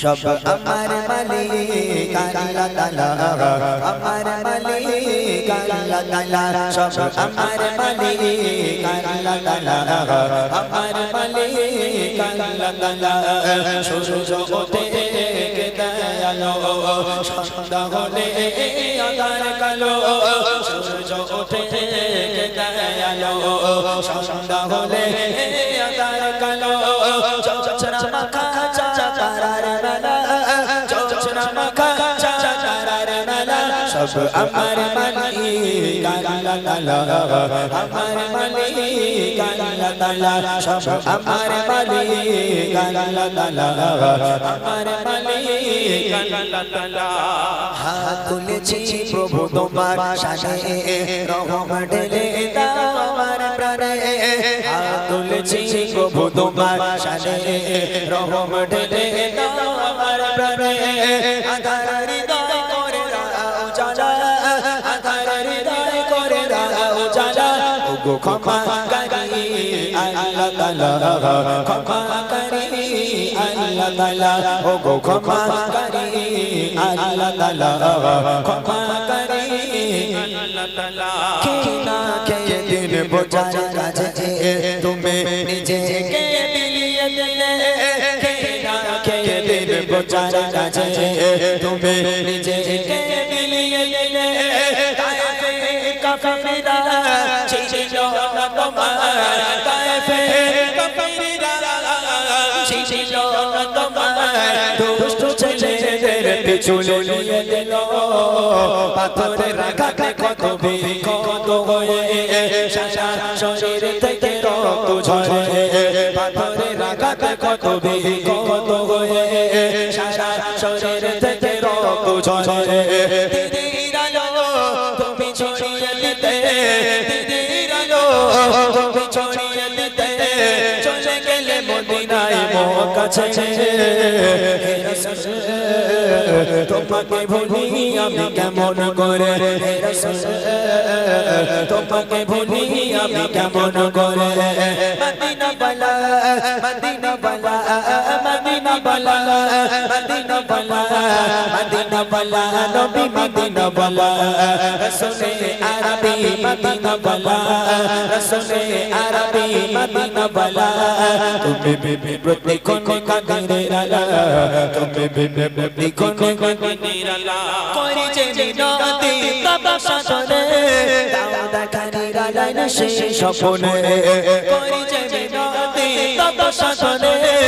সব আমার মালিক আল্লাহ তাআলা। আমার মালিক আল্লাহ তাআলা। সব আমার মালিক আল্লাহ তাআলা। আমার মালিক আল্লাহ তাআলা। সূর্য ওঠে কে দয়ালো সন্ধ্যা হলে আধার কালো। সূর্য ওঠে কে দয়ালো সন্ধ্যা হলে আধার কালো। সব আমার মালিক আল্লাহ তাআলা আমার মালিক আল্লাহ তাআলা সব আমার মালিক আল্লাহ তাআলা আমার হাত তুলেছি প্রভু তোমার তুলেছি প্রভু তোমার শানে রহম ঢেলে ক্ষমা করি, আল্লাহ তাআলা ক্ষমা করি, আল্লাহ তাআলা ওগো, ক্ষমা করি, আল্লাহ তাআলা ক্ষমা করি, আল্লাহ কিনা কে কিনা কে দিন কাছে তুমি না তোমার কাফে কাফিরা ছিল না তোমার দুষ্ট ছেলেদের পিছু নিয়ে দিল পাথরের আঘাতে কত বিক্ষত হয়ে সারা শরীর থেকে রক্ত ঝরে পাথরের আঘাতে কত বিক্ষত হয়ে সারা শরীর থেকে রক্ত ঝরে ছেড়ে তোমাকে ভুলি আমি কেমন করে? তোমাকে ভুলি আমি কেমন করে? মদিনা বালা মদিনা বালা মদিনা বালা মদিনা বালা মদিনা বালা নবী মদিনা বালা রসুলে আরবি মদিনা বালা রসুলে আরবি মদিনা বালা তুমি বিবি প্রতিক্ষণ কাদিরের আলা তুমি বিবি প্রতিক্ষণ কাদিরের আলা করি যে মিনতি তবা সাধনে দাও দেখানির আলাই না সেই স্বপনে যে মিনতি তবা সাধনে দাও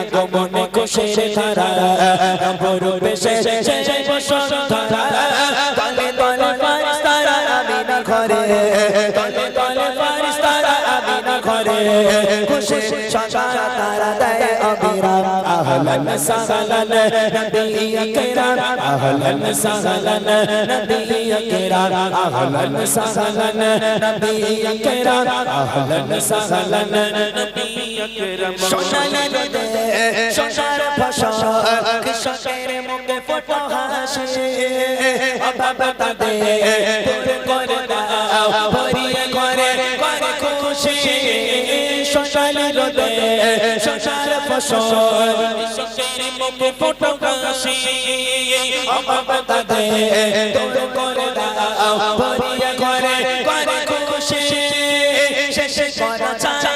আগমনে খুশির তারা ঘরে। তলে তারা দেয় অবিরাম। আহলান সাহলান নবী আকরাম আহলান সাহলান নবী আকরাম আহলান সাহলান নবী আকরাম আহলান সাহলান নবী আকরাম সোনালি রোদে সোনার ফসল কৃষকের মুখে ফোটো হাসি অভাব তাদের দূর করে দাও ভরিয়ে ঘরে ফসল কৃষকের মুখে ফোটো দূর করে করে খুশি। করা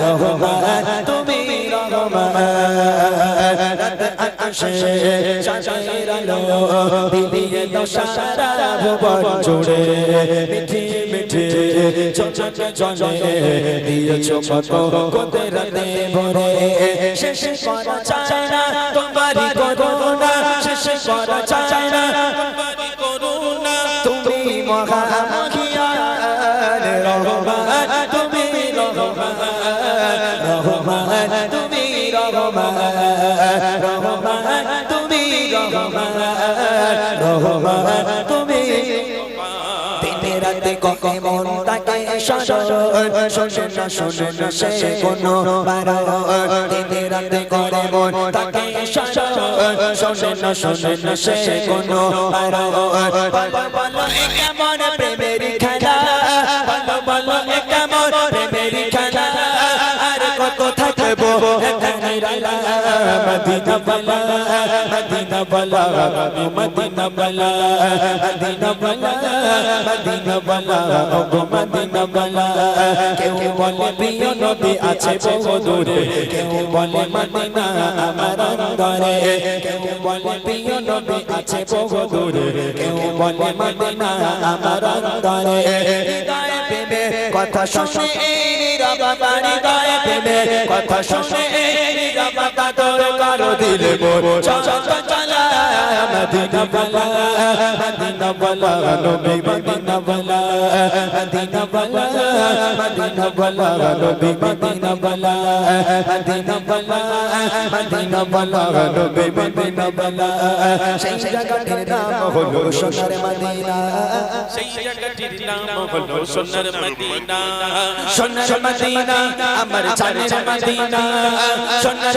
রহমান, তুমি রহমান। রাত আকাশে আলো দিয়ে দাও ভুবন জুড়ে। মিঠে মিঠে, চচকে চলে দিয়েছ কত কোতে রাতে ভরে শেষ করা চায় না তোমারই রহমান তুমি মন মন কেমন প্রেমের খেলা? কেমন প্রেমের থাকব মদিনা বলা মদিনা বলা মদিনা বলা মদিনা বলা মদিনা বলা ওগো মদিনা বলা কেউ বলে প্রিয় নবী আছে বহু দূরে কেউ বলে মদিনা আমার অন্তরে কেউ বলে প্রিয় নবী আছে বহু দূরে কেউ বলে মদিনা আমার অন্তরে কথা শুনে কথা শুনে নীরব কাতর কারও দিলে মোর চলা মদিনা বলা মদিনা বলা, নবী, মদিনা বলা মদিনা বলা মদিনা বলা, নবী, মদিনা বলা মদিনা বলা মদিনা বলা, নবী, মদিনা বলা। সেই জায়গাটির নাম হলো সোনার মদিনা। সেই জায়গাটির নাম হলো সোনার মদিনা। সোনার মদিনা, আমার জানের মদিনা। সোনার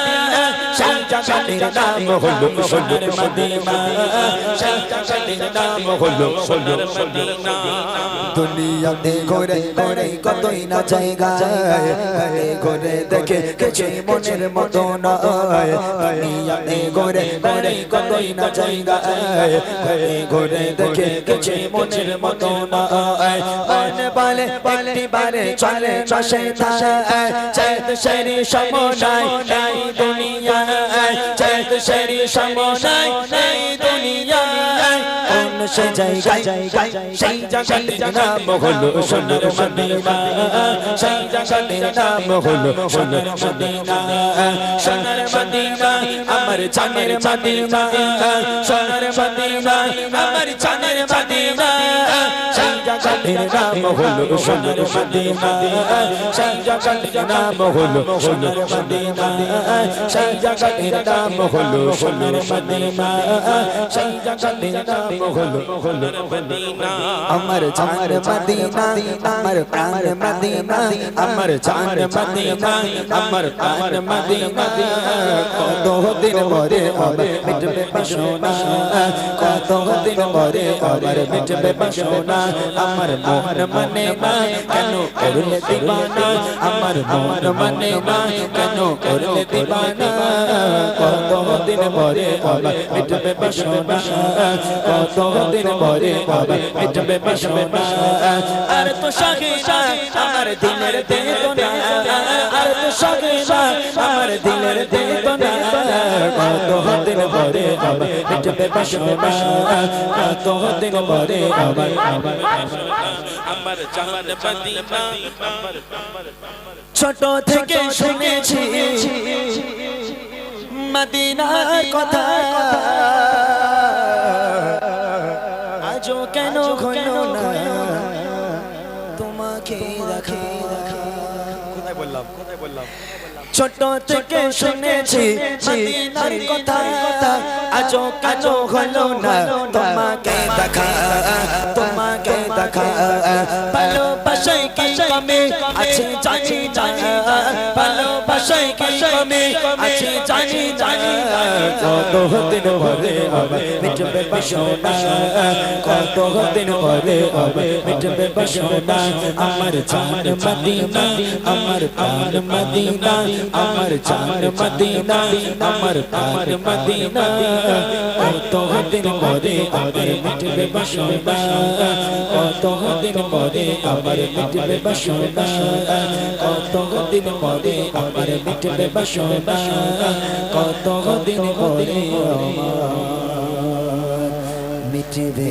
জায়গাটির নাম হলো সোনার মদিনা জায়গাটির নাম হলো সোনার মদিনা দুনিয়াতে ঘুরে ঘুরে কতই না জায়গা ঘুরে দেখে কিছু মনের মতো নয় দুনিয়াতে ঘুরে ঘুরে কতই না জায়গা ঘুরে দেখে কিছু মনের মতো নয় মন বলে একটি বারে চলে চষে থাকে চেত শরী সমনাই নাই দুনিয়ায় চেত শরী সমনাই নাই দুনিয়ায় কোন সে জায়গায়, সেই জায়গাটির নাম হলো সোনার মদিনা। সেই জায়গাটির নাম হলো সোনার মদিনা। সোনার মদিনা, আমার সোনার মদিনা, আমার জায়গাটির নাম হলো সোনার মদিনা। সেই জায়গাটির নাম হলো সোনার মদিনা। সেই জায়গাটির নাম হলো সোনার মদিনা। সেই জায়গাটির নাম হলো সোনার মদিনা। আমার জান মদিনা আমার প্রাণ মদিনা আমার জান মদিনা আমার প্রাণ মদিনা। কত দিন পরে আবার মিটবে বাসনা। কত দিন পরে আবার মিটবে বাসনা। আমার মন মনে না কেন করলে দিবানা আমার মন মনে না কেন করলে দিবানা কত দিন পরে আবার মিটবে বাসনা কত দিন পরে আবার মিটবে বাসনা আর তো সগে না আমার দিলের দেদনা আর তো সগে না আমার দেদনা কত দিন পরে আবার মিটবে বাসনা। কত পরে আবার আবার আমার মদিনা ছোট থেকে শুনেছি। মদিনার কথা। বললাম? কোথায় বললাম? ছোট থেকে শুনেছি মদিনার কথা আজও কেন হলো না? তোমাকে দেখা তোমাকে দেখা ভালোবাসায় কি কমে? আছে জানি জানি ভালোবাসায় কি কমে? আছে জানি জানি কত দিন পরে আবার মিটবে বাসনা কত দিন পরে আবার মিটবে বাসনা আমার চাঁদ মদিনা, আমার প্রাণ মদিনা, আমার চাঁদ মদিনা, আমার প্রাণ মদিনা। কত দিন পরে আবার মিটবে বাসনা কত দিন পরে আবার মিটবে বাসনা কত দিন পরে আবার মিটবে বাসনা কত দিন পরে আমার মিটবে।